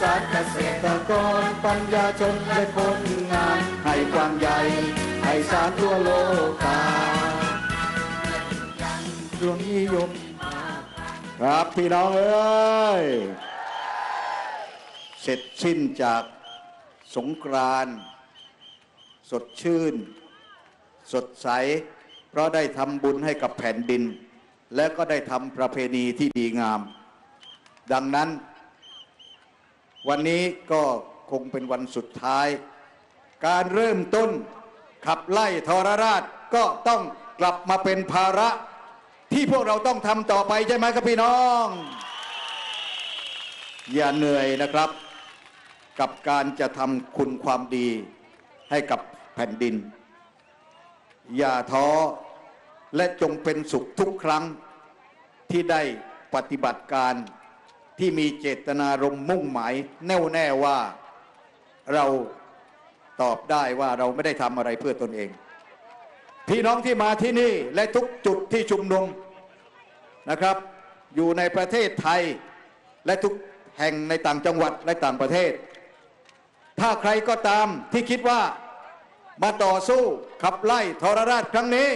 ศาสตร์เกษตรกรปัญญาชนและคนงาน ให้ความใหญ่ให้สารทั่วโลกาดวงนิยมครับพี่น้องเอ้ย เสร็จสิ้นจากสงกรานสดชื่น สดใส เพราะได้ทำบุญให้กับแผ่นดิน และก็ได้ทำประเพณีที่ดีงาม ดังนั้น วันนี้ก็คงเป็นวันสุดท้าย การเริ่มต้นขับไล่ทรราชก็ต้องกลับมาเป็นภาระ ที่พวกเราต้องทำต่อไปใช่ไหมครับพี่น้อง อย่าเหนื่อยนะครับ กับการจะทำคุณความดีให้กับแผ่นดิน อย่าท้อและจงเป็นสุขทุกครั้งที่ได้ปฏิบัติการ ที่มีเจตนารมณ์มุ่งหมายแน่วแน่ว่าเราตอบได้ว่าเราไม่ได้ทำอะไรเพื่อตนเอง พี่น้องที่มาที่นี่และทุกจุดที่ชุมนุมนะครับ อยู่ในประเทศไทยและทุกแห่งในต่างจังหวัดและต่างประเทศ ถ้าใครก็ตามที่คิดว่ามาต่อสู้ขับไล่ทรราชครั้งนี้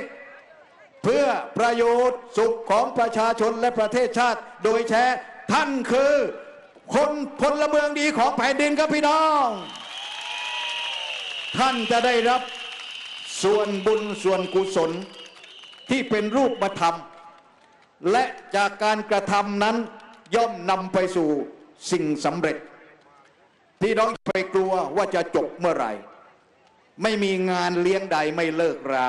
เพื่อประโยชน์สุขของประชาชนและประเทศชาติโดยแท้ ท่านคือ คนพลเมืองดีของแผ่นดินครับพี่น้อง ท่านจะได้รับส่วนบุญส่วนกุศลที่เป็นรูปธรรม และจากการกระทำนั้นย่อมนำไปสู่สิ่งสำเร็จ พี่น้องอย่าไปกลัวว่าจะจบเมื่อไหร่ ไม่มีงานเลี้ยงใดไม่เลิกรา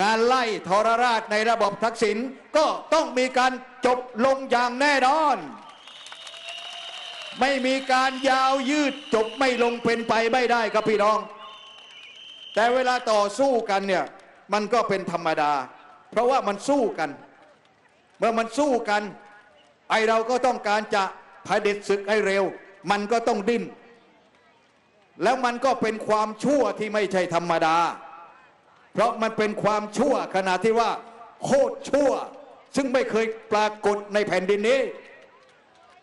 งานไล่ทรราชในระบบทักษิณก็ต้องมีการจบลงอย่างแน่นอน ไม่มีการยาวยืดจบไม่ลงเป็นไปไม่ได้ครับพี่น้อง แต่เวลาต่อสู้กันเนี่ยมันก็เป็นธรรมดา เพราะว่ามันสู้กัน เมื่อมันสู้กัน ไอเราก็ต้องการจะเผด็จศึกให้เร็ว มันก็ต้องดิ้นแล้วมันก็เป็นความชั่วที่ไม่ใช่ธรรมดา เพราะมันเป็นความชั่วขนาดที่ว่าโคตรชั่ว ซึ่งไม่เคยปรากฏในแผ่นดินนี้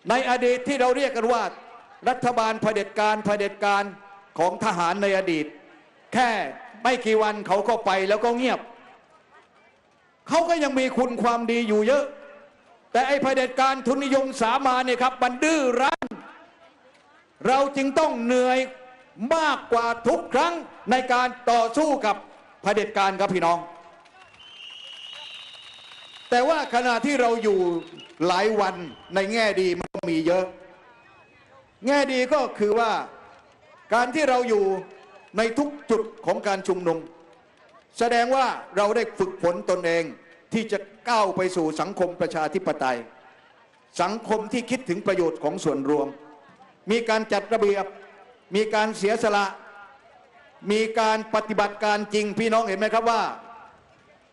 ในอดีตที่เราเรียกกันว่า รัฐบาลเผด็จการเผด็จการของทหารในอดีต แค่ไม่กี่วันเขาก็ไปแล้วก็เงียบ เขาก็ยังมีคุณความดีอยู่เยอะ แต่ไอ้เผด็จการทุนนิยมสามาเนี่ยครับมันดื้อรั้นเราจึงต้องเหนื่อยมากกว่าทุกครั้งในการต่อสู้กับ ผด็จการครับพี่น้อง แต่ว่าขณะที่เราอยู่หลายวันในแง่ดีมันก็มีเยอะ แง่ดีก็คือว่าการที่เราอยู่ในทุกจุดของการชุมนุม แสดงว่าเราได้ฝึกฝนตนเองที่จะก้าวไปสู่สังคมประชาธิปไตย สังคมที่คิดถึงประโยชน์ของส่วนรวม มีการจัดระเบียบ มีการเสียสละ มีการปฏิบัติการจริง พี่น้องเห็นไหมครับว่า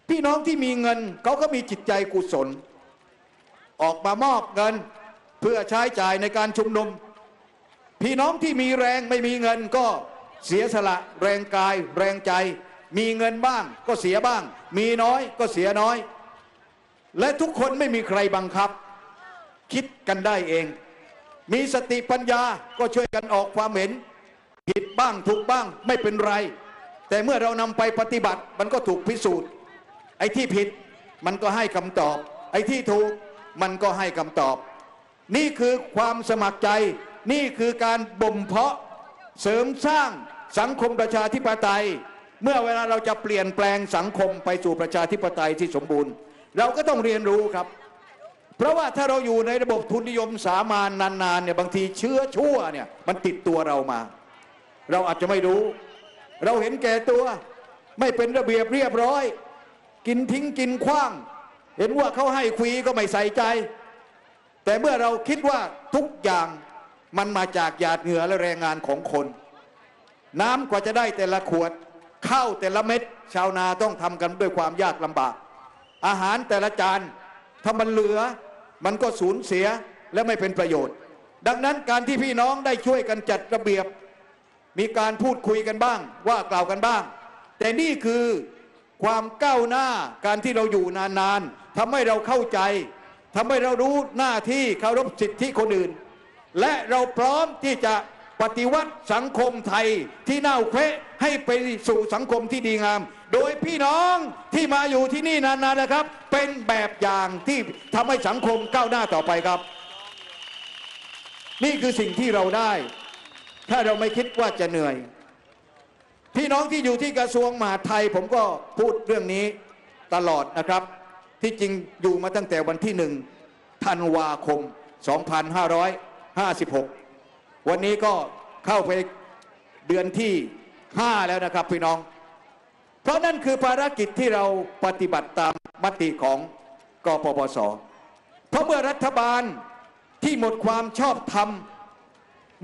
พี่น้องที่มีเงินเขาก็มีจิตใจกุศล ออกมามอบเงินเพื่อใช้จ่ายในการชุมนุม พี่น้องที่มีแรงไม่มีเงินก็เสียสละแรงกาย แรงใจ มีเงินบ้างก็เสียบ้าง มีน้อยก็เสียน้อย และทุกคนไม่มีใครบังคับ คิดกันได้เอง มีสติปัญญาก็ช่วยกันออกความเห็น ผิดบ้างถูกบ้างไม่เป็นไร แต่เมื่อเรานำไปปฏิบัติมันก็ถูกพิสูจน์ ไอ้ที่ผิดมันก็ให้คำตอบ ไอ้ที่ถูกมันก็ให้คำตอบ นี่คือความสมัครใจ นี่คือการบ่มเพาะเสริมสร้างสังคมประชาธิปไตย เมื่อเวลาเราจะเปลี่ยนแปลงสังคมไปสู่ประชาธิปไตยที่สมบูรณ์ เราก็ต้องเรียนรู้ครับ เพราะว่าถ้าเราอยู่ในระบบทุนนิยมสามานนานๆเนี่ยบางทีเชื้อชั่วเนี่ยมันติดตัวเรามา เราอาจจะไม่รู้ เราเห็นแก่ตัว ไม่เป็นระเบียบเรียบร้อย กินทิ้งกินขว้าง เห็นว่าเขาให้ฟรีก็ไม่ใส่ใจ แต่เมื่อเราคิดว่าทุกอย่างมันมาจากหยาดเหงื่อและแรงงานของคน น้ำกว่าจะได้แต่ละขวดข้าวแต่ละเม็ด ชาวนาต้องทำกันด้วยความยากลำบาก อาหารแต่ละจานถ้ามันเหลือ มันก็สูญเสียและไม่เป็นประโยชน์ ดังนั้นการที่พี่น้องได้ช่วยกันจัดระเบียบ มีการพูดคุยกันบ้าง ว่ากล่าวกันบ้าง แต่นี่คือความก้าวหน้าการที่เราอยู่นานๆทำให้เราเข้าใจทำให้เรารู้หน้าที่เคารพสิทธิคนอื่น และเราพร้อมที่จะปฏิวัติสังคมไทยที่น่าเควะให้ไปสู่สังคมที่ดีงาม โดยพี่น้องที่มาอยู่ที่นี่นานๆนะครับ เป็นแบบอย่างที่ทำให้สังคมก้าวหน้าต่อไปครับ นี่คือสิ่งที่เราได้ ถ้าเราไม่คิดว่าจะเหนื่อย พี่น้องที่อยู่ที่กระทรวงมหาดไทยผมก็พูดเรื่องนี้ตลอดนะครับ ที่จริงอยู่มาตั้งแต่วันที่หนึ่งธันวาคม 2556 วันนี้ก็เข้าไปเดือนที่ 5 แล้วนะครับพี่น้อง เพราะนั่นคือภารกิจที่เราปฏิบัติตามมติของกปปส เพราะเมื่อรัฐบาลที่หมดความชอบธรรม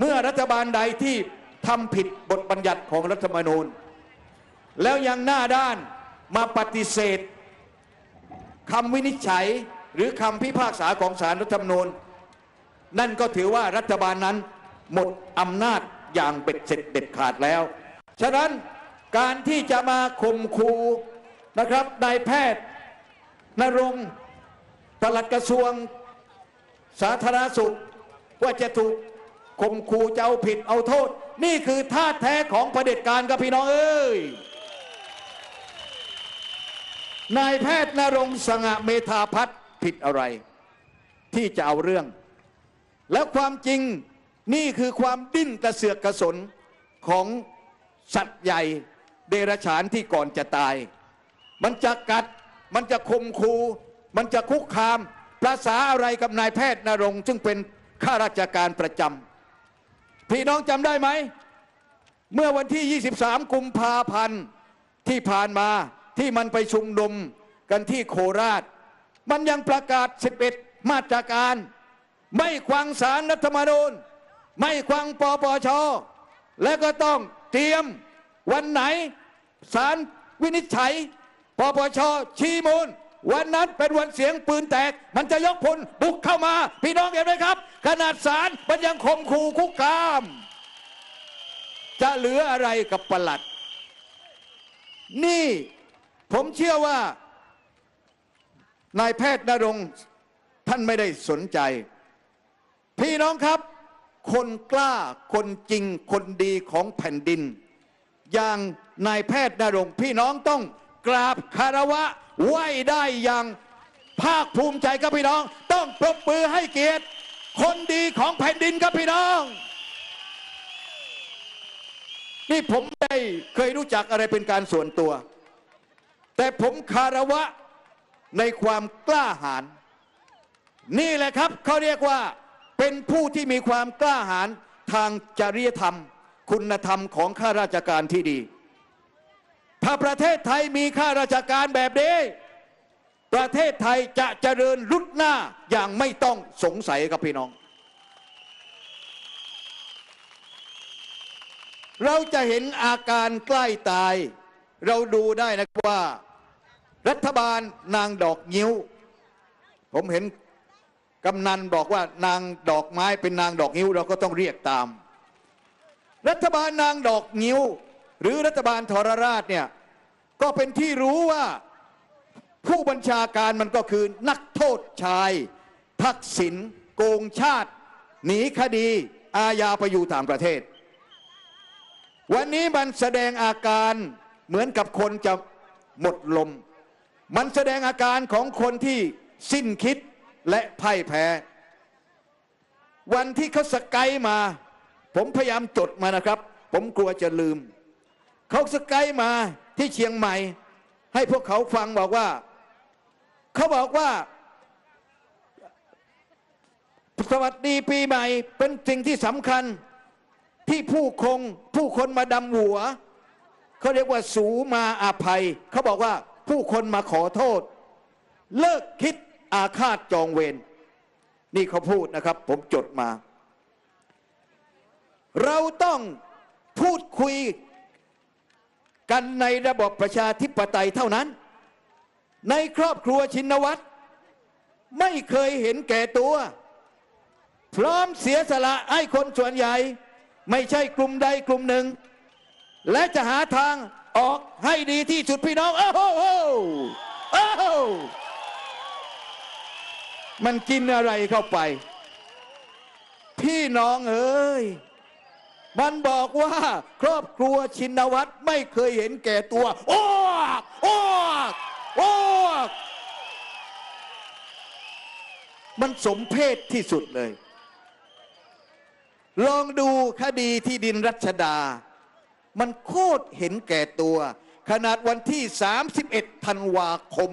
เมื่อรัฐบาลใดที่ทำผิดบทบัญญัติของรัฐธรรมนูญ แล้วยังหน้าด้านมาปฏิเสธคำวินิจฉัยหรือคำพิพากษาของศาลรัฐธรรมนูญ นั่นก็ถือว่ารัฐบาลนั้นหมดอำนาจอย่างเบ็ดเสร็จเด็ดขาดแล้ว ฉะนั้นการที่จะมาข่มคูนะครับนายแพทย์นรงปลัดกระทรวงสาธารณสุขว่าจะถูก ข่มขู่จะเอาผิดเอาโทษ นี่คือท่าแท้ของเผด็จการครับพี่น้องเอ้ยนายแพทย์นรงสง่าเมธาพัฒน์ผิดอะไร ที่จะเอาเรื่อง แล้วความจริงนี่คือความดิ้นกระเสือกกระสนของสัตว์ใหญ่เดรัจฉานที่ก่อนจะตาย มันจะกัด มันจะคมคูมันจะคุกคาม ประษาอะไรกับนายแพทย์นรง ซึ่งเป็นข้าราชการประจำ พี่น้องจำได้ไหม เมื่อวันที่ 23 กุมภาพันธ์ที่ผ่านมาที่มันไปชุมนุมกันที่โคราช มันยังประกาศ 11 มาตรการ ไม่ควังสารรัฐธรรมนูญ ไม่ควังปปช และก็ต้องเตรียมวันไหนสารวินิจฉัย ปปชชี้มูล วันนั้นเป็นวันเสียงปืนแตก มันจะยกพลบุกเข้ามา พี่น้องเห็นไหมครับ ขนาดสารมันยังข่มขู่คุกคาม จะเหลืออะไรกับประหลัด นี่ผมเชื่อว่านายแพทย์นรงท่านไม่ได้สนใจ พี่น้องครับ คนกล้าคนจริงคนดีของแผ่นดิน อย่างนายแพทย์นรงพี่น้องต้องกราบคารวะ ไหวได้อย่างภาคภูมิใจครับพี่น้อง ต้องปรบมือให้เกียรติ คนดีของแผ่นดินครับพี่น้อง นี่ผมได้เคยรู้จักอะไรเป็นการส่วนตัว แต่ผมคารวะในความกล้าหาญนี่แหละครับเขาเรียกว่าเป็นผู้ที่มีความกล้าหาญทางจริยธรรม คุณธรรมของข้าราชการที่ดี ถ้าประเทศไทยมีข้าราชการแบบนี้ ประเทศไทยจะเจริญรุดหน้าอย่างไม่ต้องสงสัยครับพี่น้อง เราจะเห็นอาการใกล้ตาย เราดูได้นะว่า รัฐบาลนางดอกนิ้ว ผมเห็นกำนันบอกว่านางดอกไม้เป็นนางดอกนิ้วเราก็ต้องเรียกตาม รัฐบาลนางดอกนิ้ว หรือรัฐบาลทรราชเนี่ย ก็เป็นที่รู้ว่าผู้บัญชาการมันก็คือนักโทษชาย ทักษิณโกงชาติ หนีคดี อาญาไปอยู่ต่างประเทศ วันนี้มันแสดงอาการเหมือนกับคนจะหมดลม มันแสดงอาการของคนที่สิ้นคิดและพ่ายแพ้ วันที่เขาสกายมา ผมพยายามจดมานะครับ ผมกลัวจะลืม เขาสกายมา ที่เชียงใหม่ ให้พวกเขาฟังบอกว่า เขาบอกว่า สวัสดีปีใหม่เป็นสิ่งที่สำคัญที่ผู้คงผู้คนมาดำหัว เขาเรียกว่าสูมาอาภัย เขาบอกว่าผู้คนมาขอโทษ เลิกคิดอาฆาตจองเวรนี่เขาพูดนะครับ ผมจดมา เราต้องพูดคุย กันในระบบประชาธิปไตยเท่านั้น ในครอบครัวชินวัตรไม่เคยเห็นแก่ตัว พร้อมเสียสละให้คนส่วนใหญ่ ไม่ใช่กลุ่มใดกลุ่มหนึ่ง และจะหาทางออกให้ดีที่สุดพี่น้องโอ้โหโอ้โหมันกินอะไรเข้าไป พี่น้องเอ้ย มันบอกว่าครอบครัวชินวัตรไม่เคยเห็นแก่ตัว โอ้กโอ้กโอ้กมันสมเพศที่สุดเลย ลองดูคดีที่ดินรัชดา มันโคตรเห็นแก่ตัว ขนาดวันที่ 31 ธันวาคม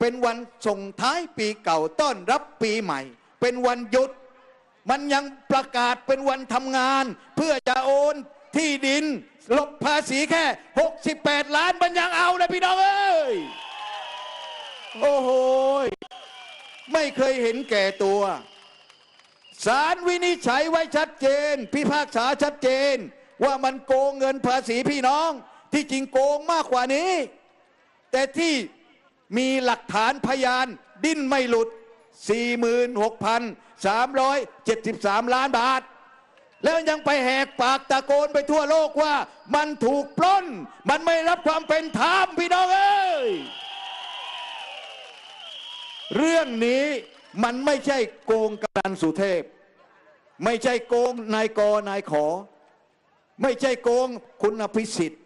เป็นวันส่งท้ายปีเก่าต้อนรับปีใหม่ เป็นวันหยุด มันยังประกาศเป็นวันทำงาน เพื่อจะโอนที่ดิน ลบภาษีแค่ 68 ล้านมันยังเอาเลยพี่น้องเอ้ยโอ้โหไม่เคยเห็นแก่ตัวศาลวินิจฉัยไว้ชัดเจน พิพากษาชัดเจน ว่ามันโกงเงินภาษีพี่น้อง ที่จริงโกงมากกว่านี้ แต่ที่มีหลักฐานพยานดิ้นไม่หลุด 46,000 373 ล้านบาท แล้วยังไปแหกปากตะโกนไปทั่วโลกว่า มันถูกปล้น มันไม่รับความเป็นธรรมพี่น้องเอ้ยเรื่องนี้มันไม่ใช่โกงกำนันสุเทพ ไม่ใช่โกงนายกนายขอ ไม่ใช่โกงคุณอภิสิทธิ์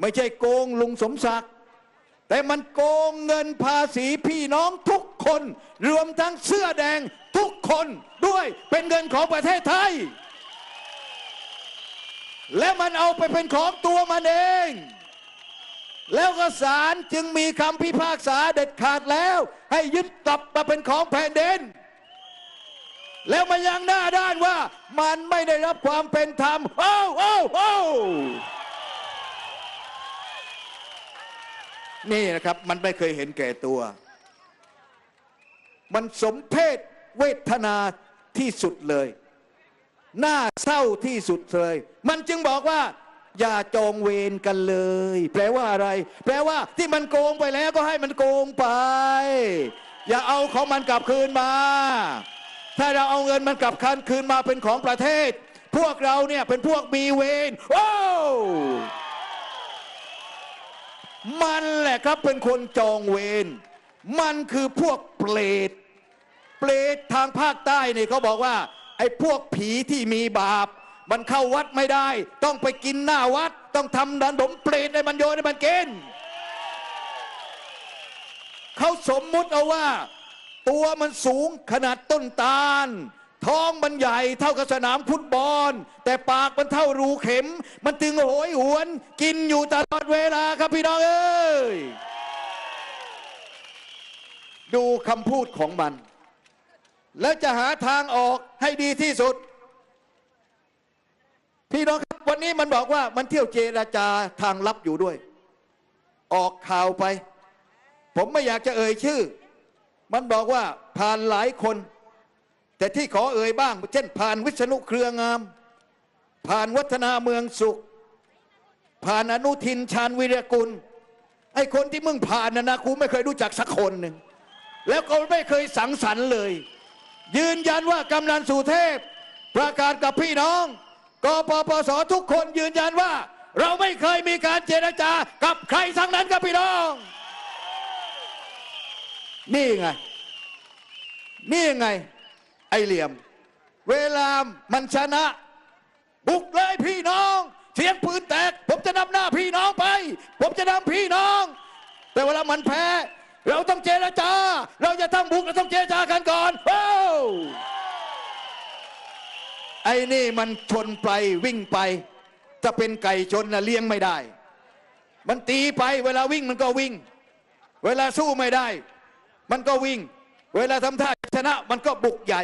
ไม่ใช่โกงลุงสมศักดิ์แต่มันโกงเงินภาษีพี่น้องทุ คน รวมทั้งเสื้อแดงทุกคนด้วยเป็นเงินของประเทศไทย และมันเอาไปเป็นของตัวมันเอง แล้วก็ศาลจึงมีคำพิพากษาเด็ดขาดแล้ว ให้ยึดกลับมาเป็นของแผ่นดินแล้วมันยังหน้าด้านว่ามันไม่ได้รับความเป็นธรรมโอ้โอ้โอ้นี่นะครับมันไม่เคยเห็นแก่ตัว มันสมเพศเวทนาที่สุดเลยน่าเศร้าที่สุดเลย มันจึงบอกว่า อย่าจองเวรกันเลย แปลว่าอะไร แปลว่าที่มันโกงไปแล้วก็ให้มันโกงไป อย่าเอาของมันกลับคืนมา ถ้าเราเอาเงินมันกลับคันคืนมาเป็นของประเทศ พวกเราเนี่ยเป็นพวกมีเวรโอ้มันแหละครับเป็นคนจองเวรมันคือพวกเปรต ปรตทางภาคใต้เนี่ยเขาบอกว่า ไอ้พวกผีที่มีบาป มันเข้าวัดไม่ได้ ต้องไปกินหน้าวัด ต้องทำดันดมเปรตให้มันโยนให้มันกินเขาสมมุติเอาว่า ตัวมันสูงขนาดต้นตาล ท้องมันใหญ่เท่ากับสนามฟุตบอล แต่ปากมันเท่ารูเข็ม มันตึงโหยหวน กินอยู่ตลอดเวลาครับพี่น้องเอ้ยดูคำพูดของมัน แล้วจะหาทางออกให้ดีที่สุด พี่น้องครับวันนี้มันบอกว่ามันเที่ยวเจราจาทางลับอยู่ด้วย ออกข่าวไป ผมไม่อยากจะเอ่ยชื่อ มันบอกว่าผ่านหลายคน แต่ที่ขอเอ่ยบ้าง เช่น ผ่านวิษณุเครืองาม ผ่านวัฒนาเมืองสุข ผ่านอนุทินชาญวิรกุลไอ้คนที่มึงผ่านนะนะกูไม่เคยรู้จักสักคนหนึ่งแล้วก็ไม่เคยสังสรรค์เลย ยืนยันว่ากำนันสุเทพ ประกาศกับพี่น้องกปปสทุกคนยืนยันว่า เราไม่เคยมีการเจรจากับใครทั้งนั้นครับพี่น้อง นี่ไง นี่ไง ไอเหลี่ยม เวลามันชนะ บุกเลยพี่น้องเสียงปืนแตก ผมจะนำหน้าพี่น้องไป ผมจะนำพี่น้อง แต่เวลามันแพ้ เราต้องเจรจา เราจะทำบุกเราต้องเจรจากันก่อนโอ้ไอ้นี่มันชนไปวิ่งไป จะเป็นไก่ชนนะเลี้ยงไม่ได้ มันตีไปเวลาวิ่งมันก็วิ่ง เวลาสู้ไม่ได้ มันก็วิ่ง เวลาทำท่าชนะมันก็บุกใหญ่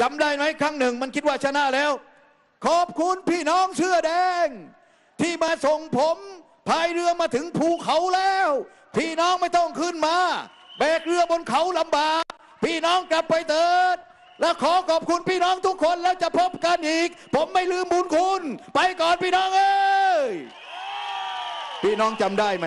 จำได้ไหมครั้งหนึ่ง มันคิดว่าชนะแล้ว ขอบคุณพี่น้องเสื้อแดง ที่มาส่งผม พายเรือมาถึงภูเขาแล้ว พี่น้องไม่ต้องขึ้นมา แบกเรือบนเขาลำบาก พี่น้องกลับไปเถิด และขอขอบคุณพี่น้องทุกคนแล้วจะพบกันอีก ผมไม่ลืมบุญคุณ ไปก่อนพี่น้องเอ้ยพี่น้องจำได้ไหม